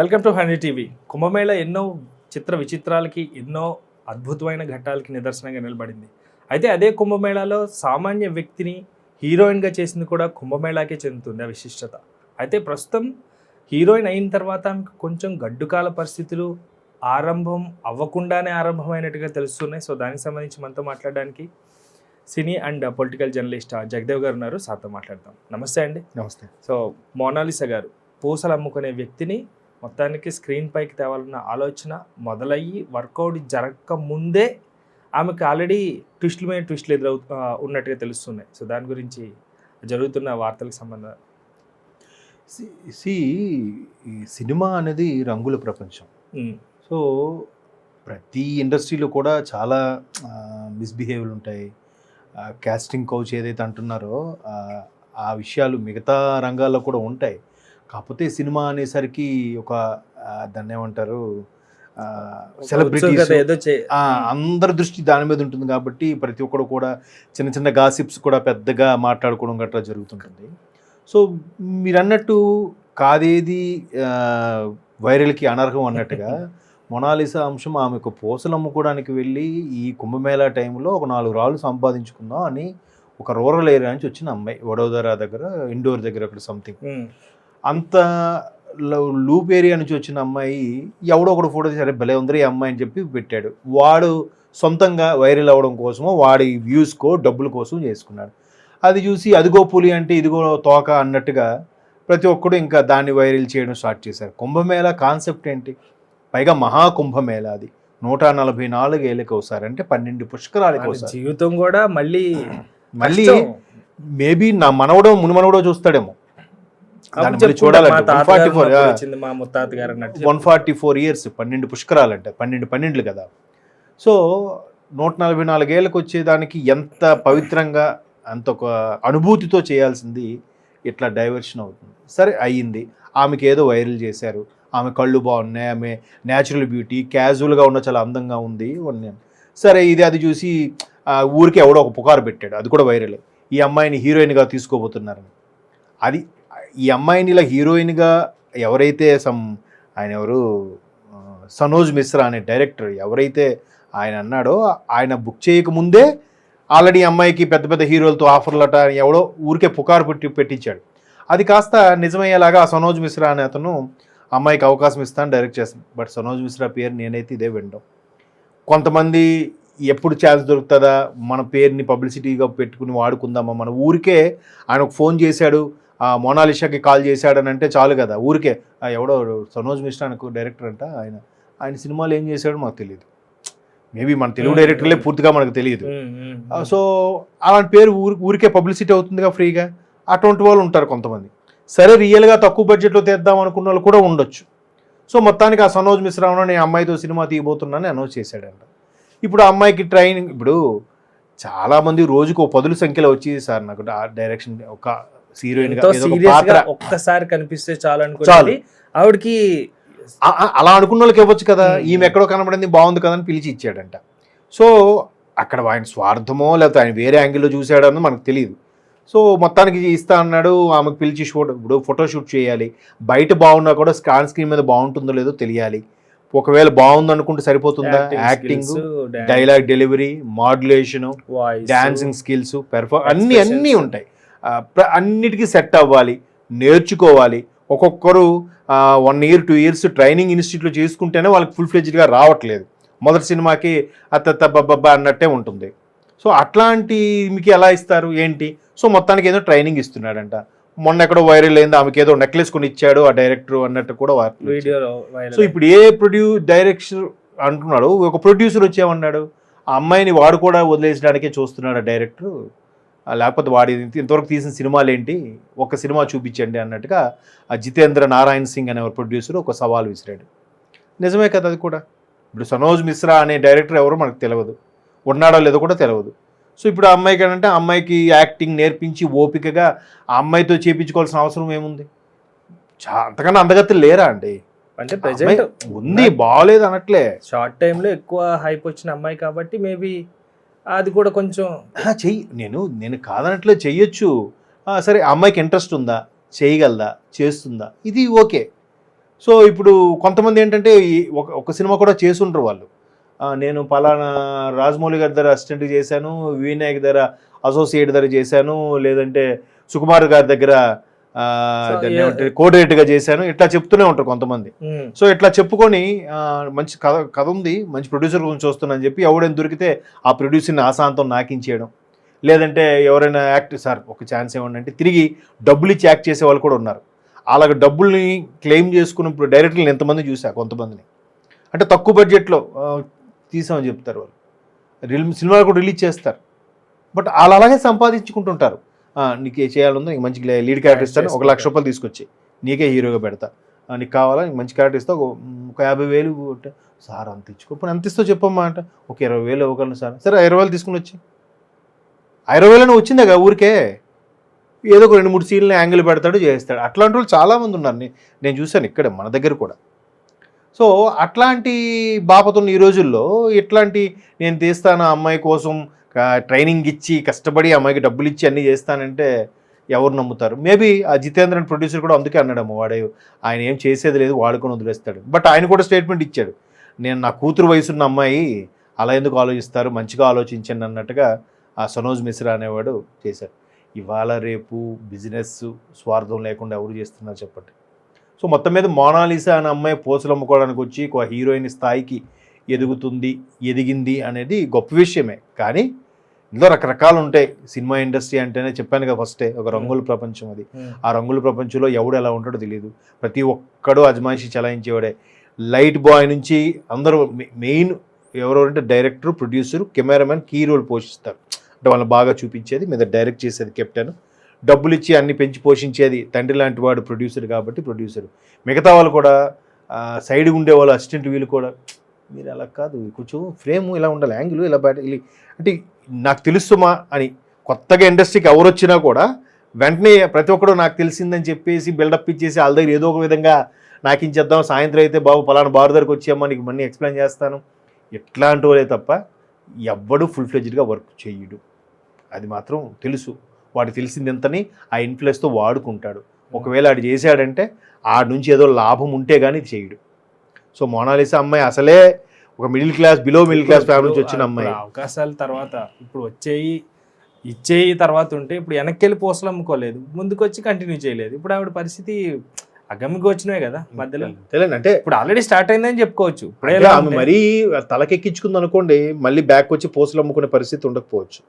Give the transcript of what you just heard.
Welcome to hundred TV. Kumbh Mela ఎన్నో చిత్ర విచిత్రాలకి ఎన్నో అద్భుతమైన ఘట్టాలకి నిదర్శనంగా నిలబడింది. అయితే అదే కుంభమేళాలో సామాన్య వ్యక్తిని హీరోయిన్గా చేసింది కూడా కుంభమేళాకే చెందుతుంది ఆ విశిష్టత. అయితే ప్రస్తుతం హీరోయిన్ అయిన తర్వాత ఆమెకు కొంచెం గడ్డుకాల పరిస్థితులు ఆరంభం అవ్వకుండానే ఆరంభమైనట్టుగా తెలుస్తున్నాయి. సో దానికి సంబంధించి మనతో మాట్లాడడానికి cine and political journalist Jagadev గారు ఉన్నారు. సార్తో మాట్లాడతాం నమస్తే అండి. నమస్తే. సో మోనాలిసా గారు పూసలు అమ్ముకునే వ్యక్తిని మొత్తానికి స్క్రీన్ పైకి తేవాలన్న ఆలోచన మొదలయ్యి వర్కౌట్ జరగక ముందే ఆమెకు ఆల్రెడీ ట్విస్టుల మీద ట్విస్టులు ఎదురవు ఉన్నట్టుగా తెలుస్తున్నాయి. సో దాని గురించి జరుగుతున్న వార్తలకు సంబంధం. సి ఈ సినిమా అనేది రంగుల ప్రపంచం. సో ప్రతి ఇండస్ట్రీలో కూడా చాలా మిస్బిహేవ్లు ఉంటాయి. క్యాస్టింగ్ కౌచ్ ఏదైతే అంటున్నారో ఆ విషయాలు మిగతా రంగాల్లో కూడా ఉంటాయి. కాకపోతే సినిమా అనేసరికి ఒక దాన్ని ఏమంటారు ఆ, అందరి దృష్టి దాని మీద ఉంటుంది కాబట్టి ప్రతి ఒక్కరు కూడా చిన్న చిన్న గాసిప్స్ కూడా పెద్దగా మాట్లాడుకోవడం గట్రా జరుగుతుంటుంది. సో మీరు అన్నట్టు కాదేది వైరల్కి అనర్హం అన్నట్టుగా మొనాలిసా అంశం ఆమెకు పూసలు అమ్ముకోవడానికి వెళ్ళి ఈ కుంభమేళా టైంలో ఒక నాలుగు రాళ్ళు సంపాదించుకుందాం అని ఒక రూరల్ ఏరియా నుంచి వచ్చిన అమ్మాయి వడోదర దగ్గర ఇండోర్ దగ్గర అక్కడ సంథింగ్ అంత లూప్ ఏరియా నుంచి వచ్చిన అమ్మాయి ఎవడో ఒకడు ఫోటో తీసారు భలే ఉందరి ఈ అమ్మాయి అని చెప్పి పెట్టాడు. వాడు సొంతంగా వైరల్ అవ్వడం కోసమో వాడి వ్యూస్కో డబ్బుల కోసం చేసుకున్నాడు. అది చూసి అదిగో పులి అంటే ఇదిగో తోక అన్నట్టుగా ప్రతి ఒక్కడు ఇంకా దాన్ని వైరల్ చేయడం స్టార్ట్ చేశారు. కుంభమేళ కాన్సెప్ట్ ఏంటి? పైగా మహాకుంభమేళ అది. నూట నలభై నాలుగు ఏళ్ళకి ఒకసారి అంటే పన్నెండు పుష్కరాలకి జీవితం కూడా మళ్ళీ మళ్ళీ. మేబీ నా మనవడో మునిమనవడో చూస్తాడేమో. వన్ ఫార్టీ ఫోర్ ఇయర్స్ పన్నెండు పుష్కరాలు అంటే పన్నెండు పన్నెండులు కదా. సో నూట నలభై నాలుగేళ్ళకి వచ్చేదానికి ఎంత పవిత్రంగా అంత ఒక అనుభూతితో చేయాల్సింది ఇట్లా డైవర్షన్ అవుతుంది. సరే అయ్యింది. ఆమెకి ఏదో వైరల్ చేశారు. ఆమె కళ్ళు బాగున్నాయి ఆమె న్యాచురల్ బ్యూటీ క్యాజువల్గా ఉన్న చాలా అందంగా ఉంది ఇవన్నీ సరే ఇది అది చూసి ఊరికి ఎవడో ఒక పుకారు పెట్టాడు. అది కూడా వైరల్. ఈ అమ్మాయిని హీరోయిన్గా తీసుకోబోతున్నారని అది ఈ అమ్మాయిని ఇలా హీరోయిన్గా ఎవరైతే సమ్ ఆయన ఎవరు సనోజ్ మిశ్రా అనే డైరెక్టర్ ఎవరైతే ఆయన అన్నాడో ఆయన బుక్ చేయకముందే ఆల్రెడీ అమ్మాయికి పెద్ద పెద్ద హీరోలతో ఆఫర్లట అని ఎవడో ఊరికే పుకారు పెట్టి పెట్టించాడు. అది కాస్త నిజమయ్యేలాగా ఆ సనోజ్ మిశ్రా అనే అతను అమ్మాయికి అవకాశం ఇస్తాను డైరెక్ట్ చేస్తాను బట్ సనోజ్ మిశ్రా పేరు నేనైతే ఇదే వినడం. కొంతమంది ఎప్పుడు ఛాన్స్ దొరుకుతుందా మన పేరుని పబ్లిసిటీగా పెట్టుకుని వాడుకుందామా మన ఊరికే ఆయన ఒక ఫోన్ చేశాడు మోనాలిషాకి కాల్ చేశాడని అంటే చాలు కదా. ఊరికే ఎవడో సనోజ్ మిశ్రా డైరెక్టర్ అంట ఆయన. ఆయన సినిమాలు ఏం చేశాడో మాకు తెలియదు మేబీ మన తెలుగు. డైరెక్టర్లే పూర్తిగా మనకు తెలియదు. సో అలాంటి పేరు ఊరి ఊరికే పబ్లిసిటీ అవుతుందిగా ఫ్రీగా. అటువంటి వాళ్ళు ఉంటారు కొంతమంది. సరే రియల్గా తక్కువ బడ్జెట్లో తీద్దాం అనుకున్న వాళ్ళు కూడా ఉండొచ్చు. సో మొత్తానికి ఆ సనోజ్ మిశ్రా నేను అమ్మాయితో సినిమా తీయబోతున్నానని అనౌన్స్ చేశాడంట. ఇప్పుడు ఆ అమ్మాయికి ట్రైనింగ్ ఇప్పుడు చాలామంది రోజుకు పదుల సంఖ్యలో వచ్చి సార్ నాకు. ఆ డైరెక్షన్ ఒక హీరోయిన్ ఒక్కసారి కనిపిస్తే చాలు అనుకున్నది ఆవిడకి అలా అనుకున్న వాళ్ళకి ఇవ్వచ్చు కదా. ఈమె ఎక్కడో కనబడింది బాగుంది కదా అని పిలిచి ఇచ్చాడంట. సో అక్కడ ఆయన స్వార్థమో లేకపోతే ఆయన వేరే యాంగిల్లో చూశాడో మనకు తెలియదు సో మొత్తానికి ఇస్తా అన్నాడు ఆమెకు పిలిచి షూట్ ఇప్పుడు ఫోటో షూట్ చేయాలి. బయట బాగున్నా కూడా స్కాన్ స్క్రీన్ మీద బాగుంటుందో లేదో తెలియాలి. ఒకవేళ బాగుంది అనుకుంటే సరిపోతుందా? Acting dialogue delivery modulation dancing skills perform అన్ని. అన్నీ ఉంటాయి. అన్నిటికీ సెట్ అవ్వాలి నేర్చుకోవాలి. ఒక్కొక్కరు one year two years training ఇన్స్టిట్యూట్లో చేసుకుంటేనే వాళ్ళకి ఫుల్ ఫ్లెడ్జ్గా రావట్లేదు. మొదటి సినిమాకి అత్త బబ్బబ్బా అన్నట్టే ఉంటుంది. సో అట్లాంటి మీకు ఎలా ఇస్తారు? ఏంటి? సో మొత్తానికి ఏదో ట్రైనింగ్ ఇస్తున్నాడంట. మొన్న ఎక్కడో వైరల్ అయింది ఆమెకి ఏదో నెక్లెస్ కొని ఇచ్చాడు ఆ డైరెక్టర్ అన్నట్టు కూడా. వీడియోలో సో ఇప్పుడు ఏ ప్రొడ్యూ డైరెక్షన్ అంటున్నాడు? ఒక ప్రొడ్యూసర్ వచ్చేమన్నాడు ఆ అమ్మాయిని వాడు కూడా వదిలేసడానికే చూస్తున్నాడు ఆ డైరెక్టర్ లేకపోతే వాడి ఇంతవరకు తీసిన సినిమాలు ఏంటి ఒక సినిమా చూపించండి అన్నట్టుగా ఆ జితేంద్ర నారాయణ్ సింగ్ అనే ప్రొడ్యూసర్ ఒక సవాల్ విసిరాడు. నిజమే కదా అది కూడా? ఇప్పుడు సనోజ్ మిశ్రా అనే డైరెక్టర్ ఎవరో మనకు తెలియదు ఉన్నాడో లేదో కూడా తెలియదు సో ఇప్పుడు ఆ అమ్మాయికి అంటే ఆ అమ్మాయికి యాక్టింగ్ నేర్పించి ఓపికగా ఆ అమ్మాయితో చేపించుకోవాల్సిన అవసరం ఏముంది? చా అంతకన్నా అందగత్తులు లేరా అండి? అంటే ప్రెసెంట్ ఉంది బాగాలేదు అనట్లే. షార్ట్ టైంలో ఎక్కువ హైప్ వచ్చిన అమ్మాయి కాబట్టి మేబీ అది కూడా కొంచెం చెయ్యి. నేను నేను కాదనట్లే చెయ్యొచ్చు. సరే అమ్మాయికి ఇంట్రెస్ట్ ఉందా? చేయగలదా చేస్తుందా? ఇది ఓకే. సో ఇప్పుడు కొంతమంది ఏంటంటే ఒక ఒక సినిమా కూడా చేసుంటారు వాళ్ళు. నేను పలానా రాజమౌళి గారి దగ్గర అసిస్టెంట్ చేశాను వినాయక్ దగ్గర అసోసియేట్ దగ్గర చేశాను లేదంటే సుకుమార్ గారి దగ్గర So, yeah. కోఆర్డినేట్గా చేశాను. ఇట్లా చెప్తూనే ఉంటారు కొంతమంది. ఉమ్, సో ఇట్లా చెప్పుకొని మంచి కథ కథ ఉంది. మంచి ప్రొడ్యూసర్ గురించి వస్తుందని చెప్పి ఎవడైనా దొరికితే ఆ ప్రొడ్యూసర్ని ఆశాంతం నాకించేయడం లేదంటే ఎవరైనా యాక్ట్ సార్ ఒక ఛాన్స్ ఇవ్వండి అంటే తిరిగి డబ్బులు ఇచ్చి యాక్ట్ చేసే వాళ్ళు కూడా ఉన్నారు. అలాగ డబ్బుల్ని క్లెయిమ్ చేసుకుని ఇప్పుడు డైరెక్టర్లు ఎంతమంది చూసా? కొంతమందిని. అంటే తక్కువ బడ్జెట్లో తీసామని చెప్తారు వాళ్ళు. రిల్ సినిమాలు కూడా రిలీజ్ చేస్తారు. బట్ వాళ్ళు అలాగే సంపాదించుకుంటుంటారు. నీకు చేయాలందో నీకు మంచి లీడ్ క్యారెక్టర్ ఇస్తాను ఒక లక్ష రూపాయలు తీసుకొచ్చి నీకే హీరోగా పెడతా. నీకు కావాలా నీకు మంచి క్యారెక్టర్ ఇస్తా ఒక యాభై వేలు సార్ అంత ఇచ్చుకో ఇప్పుడు ఎంత ఇస్తావు చెప్పమ్మా అంటే ఒక ఇరవై వేలు ఇవ్వగలను సార్. సరే ఇరవై వేలు తీసుకుని వచ్చి. ఇరవై వేలు వచ్చిందే కదా ఊరికే? ఏదో ఒక రెండు మూడు సీన్లు యాంగిల్ పెడతాడు చేస్తాడు. అట్లాంటి వాళ్ళు చాలామంది ఉన్నారు. నేను చూశాను ఇక్కడే మన దగ్గర కూడా. సో అట్లాంటి బాపతున్న ఈ రోజుల్లో ఇట్లాంటి నేను తీస్తాను అమ్మాయి కోసం ట్రైనింగ్ ఇచ్చి కష్టపడి అమ్మాయికి డబ్బులు ఇచ్చి అన్నీ చేస్తానంటే ఎవరు నమ్ముతారు? మేబీ ఆ జితేంద్రన్ ప్రొడ్యూసర్ కూడా అందుకే అన్నాడమ్మ వాడే ఆయన ఏం చేసేది లేదు వాడుకొని వదిలేస్తాడు. బట్ ఆయన కూడా స్టేట్మెంట్ ఇచ్చాడు. నేను నా కూతురు వయసున్న అమ్మాయి అలా ఎందుకు ఆలోచిస్తారు? మంచిగా ఆలోచించండి అన్నట్టుగా ఆ సనోజ్ మిశ్రా అనేవాడు చేశారు ఇవాళ రేపు బిజినెస్ స్వార్థం లేకుండా ఎవరు చేస్తున్నారు చెప్పండి? సో మొత్తం మీద మోనాలిసా అనే అమ్మాయి పోసులు అమ్ముకోవడానికి వచ్చి ఒక హీరోయిన్ స్థాయికి ఎదుగుతుంది ఎదిగింది అనేది గొప్ప విషయమే. కానీ ఇందులో రకరకాలు ఉంటాయి సినిమా ఇండస్ట్రీ అంటేనే చెప్పాను కదా ఫస్టే ఒక రంగుల ప్రపంచం అది. ఉమ్, ఆ రంగుల ప్రపంచంలో ఎవడు ఎలా ఉంటాడో తెలియదు ప్రతి ఒక్కడు అజమాయిషి చలాయించేవాడే. లైట్ బాయ్ నుంచి అందరూ మెయిన్ ఎవరు అంటే director producer cameramen key role పోషిస్తారు. అంటే వాళ్ళని బాగా చూపించేది మీద డైరెక్ట్ చేసేది కెప్టెన్. డబ్బులు ఇచ్చి అన్ని పెంచి పోషించేది తండ్రి లాంటి వాడు ప్రొడ్యూసర్ కాబట్టి ప్రొడ్యూసర్. మిగతా వాళ్ళు కూడా సైడ్ ఉండే వాళ్ళు అసిస్టెంట్ వీళ్ళు కూడా మీరు అలా కాదు. కొంచెం ఫ్రేమ్ ఇలా ఉండాలి యాంగిల్ ఇలా బయట అంటే నాకు తెలుస్తుమా అని కొత్తగా ఇండస్ట్రీకి ఎవరు వచ్చినా కూడా వెంటనే ప్రతి ఒక్కడు నాకు తెలిసిందని చెప్పేసి బిల్డప్ ఇచ్చేసి వాళ్ళ దగ్గర ఏదో ఒక విధంగా నాకు ఇచ్చేద్దాం సాయంత్రం అయితే బాబు పలానా బారు దగ్గరకు వచ్చామా నీకు మనీ ఎక్స్ప్లెయిన్ చేస్తాను. ఎట్లాంటి వాళ్ళే తప్ప ఎవ్వడు ఫుల్ ఫ్లెజ్డ్గా వర్క్ చేయడు. అది మాత్రం తెలుసు. వాడు తెలిసింది ఎంతని ఆ ఇన్ఫ్లుయెన్స్తో వాడుకుంటాడు. ఒకవేళ ఆడు చేశాడంటే ఆడ నుంచి ఏదో లాభం ఉంటే కానీ ఇది చేయడు. సో మోనాలిసా అమ్మాయి అసలే ఒక middle class below middle class family నుంచి వచ్చిన అమ్మాయి. అవకాశాల తర్వాత ఇప్పుడు వచ్చేయి ఇచ్చేయి తర్వాత ఉంటే ఇప్పుడు వెనక్కి వెళ్ళి పోసలు అమ్ముకోలేదు. ముందుకు వచ్చి కంటిన్యూ చేయలేదు. ఇప్పుడు ఆవిడ పరిస్థితి అగమ్మిగోచినవే కదా మధ్యలో. తెలియదు అంటే ఇప్పుడు ఆల్రెడీ స్టార్ట్ అయిందని చెప్పుకోవచ్చు. ఇప్పుడే ఆమె మరీ తలకెక్కించుకుంది అనుకోండి మళ్ళీ బ్యాక్ వచ్చి పోసులు అమ్ముకునే పరిస్థితి ఉండకపోవచ్చు.